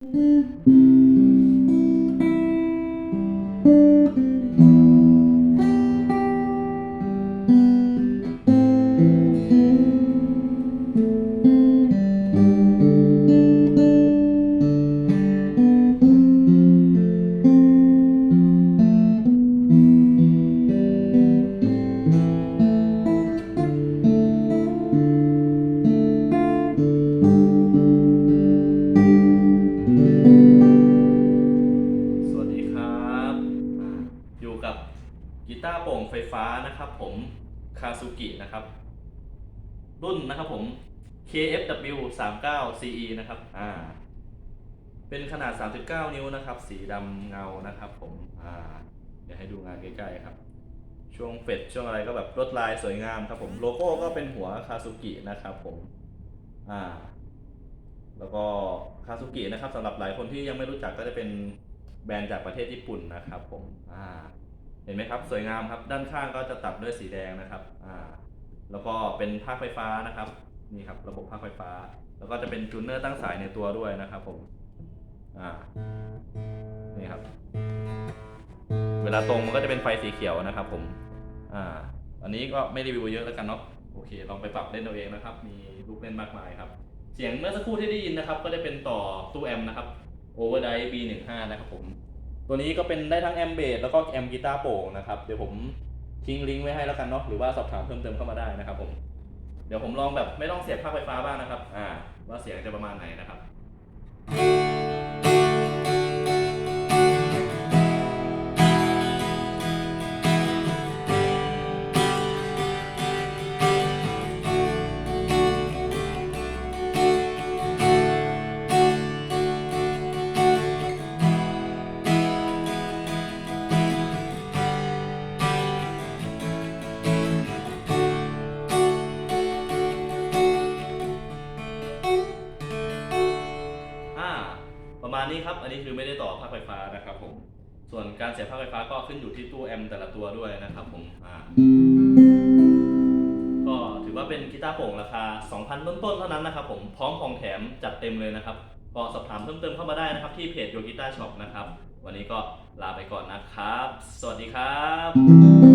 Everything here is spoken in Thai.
ส กับกีตาร์โปร่งไฟฟ้านะครับผมคาซูกินะครับ รุ่นนะครับผม KFW 39 CE นะครับอ่าเป็นขนาด 39 นิ้วนะครับ สีดำเงานะครับผมอ่าเดี๋ยวให้ดูงานใกล้ๆครับ ช่วงเฟดช่วงอะไรก็แบบลวดลายสวยงามครับผมโลโก้ก็เป็นหัวคาซูกินะครับผมอ่าแล้วก็คาซูกินะครับสำหรับหลายคนที่ยังไม่รู้จักก็จะเป็นแบรนด์จากประเทศญี่ปุ่นนะครับผมอ่า เห็นไหมครับ สวยงามครับ ด้านข้างก็จะตัดด้วยสีแดงนะครับอ่าแล้วก็เป็นภาคไฟฟ้านะครับนี่ครับ ระบบภาคไฟฟ้า แล้วก็จะเป็นจูนเนอร์ตั้งสายในตัวด้วยนะครับผมอ่านี่ครับ เวลาตรงมันก็จะเป็นไฟสีเขียวนะครับ ผมอ่าอันนี้ก็ไม่รีวิวเยอะแล้วกันเนาะโอเค ลองไปปรับเล่นเอาเองนะครับ มีลูกเล่นมากมายครับ เสียงเมื่อสักครู่ที่ได้ยินนะครับ ก็จะเป็นต่อตู้แอมนะครับ Overdrive B15 นะครับผม ตัวนี้ก็เป็นได้ทั้งแอมเบสแล้วก็แอมกีตาร์โปร่งนะครับ เดี๋ยวผมทิ้งลิงก์ไว้ให้แล้วกันเนาะหรือว่าสอบถามเพิ่มเติมเข้ามาได้นะครับผม เดี๋ยวผมลองแบบไม่ต้องเสียบภาคไฟฟ้าบ้างนะครับ อ่า ว่าเสียงจะประมาณไหนนะครับ ประมาณนี้ครับ อันนี้คือไม่ได้ต่อภาคไฟฟ้านะครับผม ส่วนการเสียบภาคไฟฟ้าก็ขึ้นอยู่ที่ตู้แอมป์แต่ละตัวด้วยนะครับผมอ่าก็ถือว่าเป็นกีตาร์โปร่งราคา 2,000 ต้นๆ เท่านั้นนะครับผม พร้อมของแถมจัดเต็มเลยนะครับ ก็สอบถามเพิ่มเติมเข้ามาได้นะครับที่เพจโยกีตาร์ช็อปนะครับ วันนี้ก็ลาไปก่อนนะครับ สวัสดีครับ